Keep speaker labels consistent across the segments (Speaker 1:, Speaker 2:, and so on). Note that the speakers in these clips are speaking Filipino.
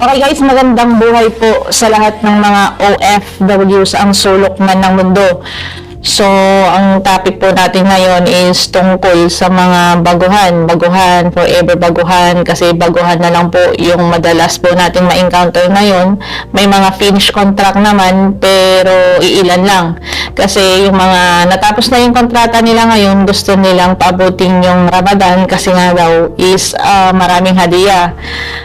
Speaker 1: Okay guys, magandang buhay po sa lahat ng mga OFWs ang sulok man ng mundo. So, ang topic po natin ngayon is tungkol sa mga baguhan. Baguhan, forever baguhan, kasi baguhan na lang po yung madalas po nating ma-encounter ngayon. May mga finish contract naman, pero iilan lang. Kasi yung mga natapos na yung kontrata nila ngayon, gusto nilang paabutin yung Ramadan kasi nga daw is ah, maraming hadiah.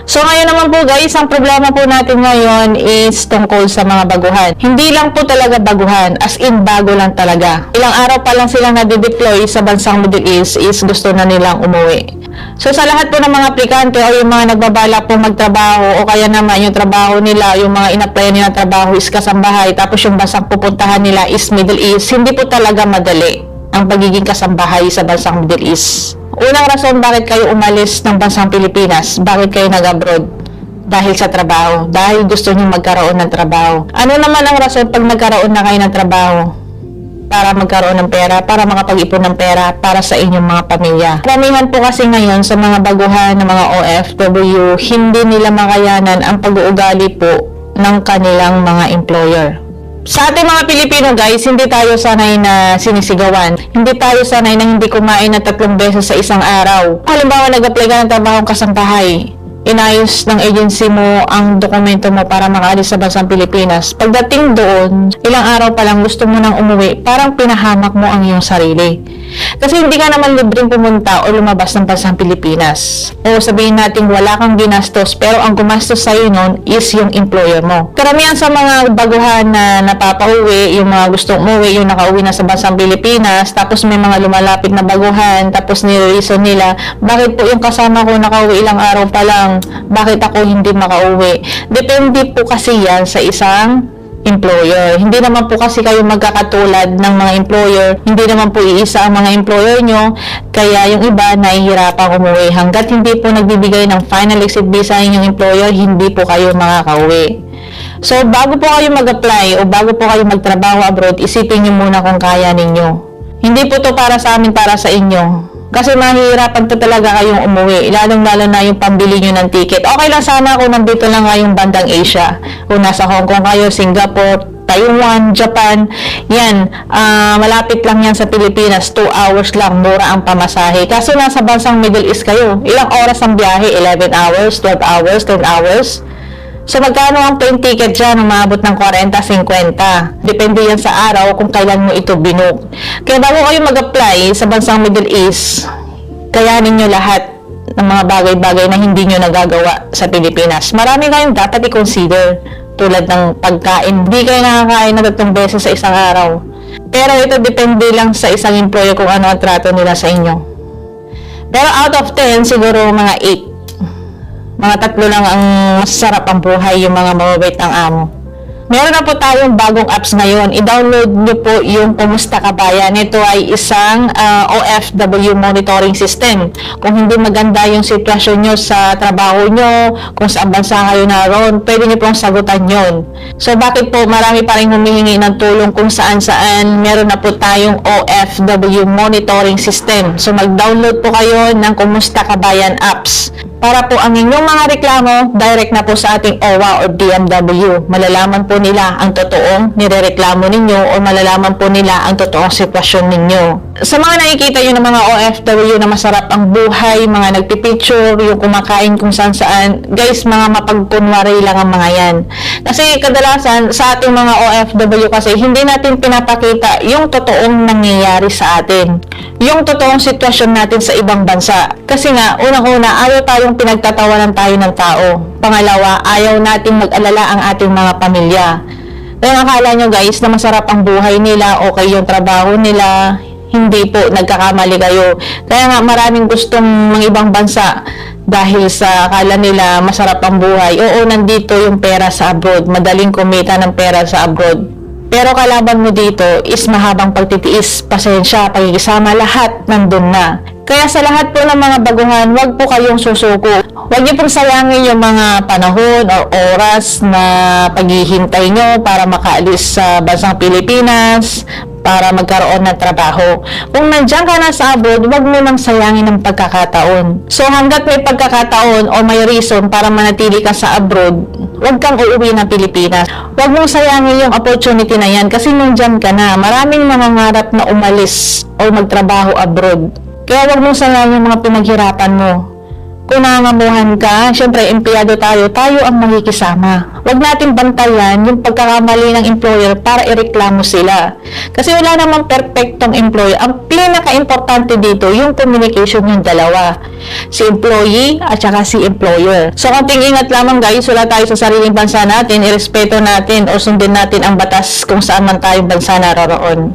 Speaker 1: So, ngayon naman po guys, ang problema po natin ngayon is tungkol sa mga baguhan. Hindi lang po talaga baguhan, as in bago lang talaga. Ilang araw pa lang silang nade-deploy sa bansang Middle East is gusto na nilang umuwi. So sa lahat po ng mga aplikante o yung mga nagbabalak po magtrabaho o kaya naman yung trabaho nila, yung mga in-apply nila trabaho is kasambahay tapos yung bansang pupuntahan nila is Middle East, hindi po talaga madali ang pagiging kasambahay sa bansang Middle East. Unang rason bakit kayo umalis ng bansang Pilipinas, bakit kayo nag-abroad? dahil sa trabaho, dahil gusto niyo magkaroon ng trabaho. Ano naman ang rason pag nagkaroon na kayo ng trabaho? Para magkaroon ng pera, para makapag-ipon ng pera para sa inyong mga pamilya. Karamihan po kasi ngayon sa mga baguhan ng mga OFW, hindi nila makayanan ang pag-uugali po ng kanilang mga employer. Sa ating mga Pilipino guys, hindi tayo sanay na sinisigawan. Hindi tayo sanay na hindi kumain na tatlong beses sa isang araw. Halimbawa, nag-apply ka ng trabahong kasambahay inayos ng agency mo ang dokumento mo para makaalis sa bansang Pilipinas. Pagdating doon, ilang araw pa lang gusto mo nang umuwi, parang pinahamak mo ang iyong sarili. Kasi hindi ka naman libreng pumunta o lumabas ng bansang Pilipinas. O sabihin natin wala kang ginastos, pero ang gumastos sa'yo nun is yung employer mo. Karamihan sa mga baguhan na napapauwi, yung mga gustong umuwi, yung nakauwi na sa bansang Pilipinas, tapos may mga lumalapit na baguhan, tapos nire-reason nila, bakit po yung kasama ko nakauwi ilang araw pa lang, bakit ako hindi makauwi? Depende po kasi yan sa isang employer. Hindi naman po kasi kayo magkakatulad ng mga employer. Hindi naman po iisa ang mga employer nyo. Kaya yung iba nahihirapang umuwi. Hanggat hindi po nagbibigay ng final exit visa inyong employer, hindi po kayo makakauwi. So, bago po kayo mag-apply o bago po kayo magtrabaho abroad, isipin nyo muna kung kaya ninyo. Hindi po to para sa amin, para sa inyo. Kasi mahihirapan po talaga kayong umuwi. Lalong-lalo na yung pambili nyo ng ticket. Okay lang sana kung nandito lang kayong bandang Asia. Kung nasa Hong Kong kayo, Singapore, Taiwan, Japan, yan, ah, malapit lang yan sa Pilipinas, 2 hours lang, mura ang pamasahe. Kaso nasa bansang Middle East kayo, ilang oras ang biyahe? 11 hours, 12 hours, 10 hours? So, magkano ang plane ticket dyan? Umabot ng 40-50. Depende yan sa araw kung kailan mo ito binook. Kaya bago kayo mag-apply sa bansang Middle East, kayanin nyo lahat ng mga bagay-bagay na hindi nyo nagagawa sa Pilipinas. Marami kayong dapat i-consider tulad ng pagkain. Hindi kayo nakakain na tatlong beses sa isang araw. Pero ito depende lang sa isang employer kung ano ang trato nila sa inyo. Pero out of 10, siguro mga 8 mga tatlo lang ang masarap ang buhay, yung mga mababait ng amo. Meron na po tayong bagong apps ngayon. I-download nyo po yung Kumusta Kabayan. Ito ay isang ah, OFW monitoring system. Kung hindi maganda yung sitwasyon nyo sa trabaho nyo, kung saan bansa kayo naroon, pwede nyo pong sagutan yon. So bakit po marami pa rin humihingi ng tulong kung saan saan meron na po tayong OFW monitoring system. So mag-download po kayo ng Kumusta Kabayan apps para po ang inyong mga reklamo direct na po sa ating OWA or DMW. Malalaman po nila ang totoong nirereklamo ninyo o malalaman po nila ang totoong sitwasyon ninyo. Sa mga nakikita nyo ng mga OFW na masarap ang buhay, mga nagpipicture, yung kumakain kung saan saan, guys, mga mapagkunwari lang ang mga yan. Kasi kadalasan sa ating mga OFW kasi hindi natin pinapakita yung totoong nangyayari sa atin. Yung totoong sitwasyon natin sa ibang bansa. Kasi nga, unang-una, ayaw tayong pinagtatawanan tayo ng tao. Pangalawa, ayaw nating mag-alala ang ating mga pamilya. Kaya akala nyo guys na masarap ang buhay nila, okay yung trabaho nila, hindi po nagkakamali kayo. Kaya nga maraming gustong mga ibang bansa dahil sa akala nila masarap ang buhay. Oo, nandito yung pera sa abroad. Madaling kumita ng pera sa abroad. Pero kalaban mo dito is mahabang pagtitiis, pasensya, pagkikisama, lahat nandun na. Kaya sa lahat po ng mga baguhan, wag po kayong susuko. Huwag niyo pong sayangin yung mga panahon o oras na paghihintay nyo para makaalis sa bansang Pilipinas, para magkaroon ng trabaho. Kung nandiyan ka na sa abroad, huwag mo nang sayangin ng pagkakataon. So hanggat may pagkakataon o may reason para manatili ka sa abroad, huwag kang uuwi ng Pilipinas. Huwag mong sayangin yung opportunity na yan kasi nandiyan ka na. Maraming nangangarap na umalis o magtrabaho abroad. Kaya huwag mong sayangin yung mga pinaghirapan mo. Kung nangangamuhan ka, syempre, empleyado tayo, tayo ang makikisama. Huwag natin bantayan yung pagkakamali ng employer para ireklamo sila. Kasi wala namang perfectong employer. Ang pinaka-importante dito, yung communication yung dalawa. Si employee at saka si employer. So, konting ingat lamang guys, wala tayo sa sariling bansa natin, irespeto natin o sundin natin ang batas kung saan man tayong bansa naroroon.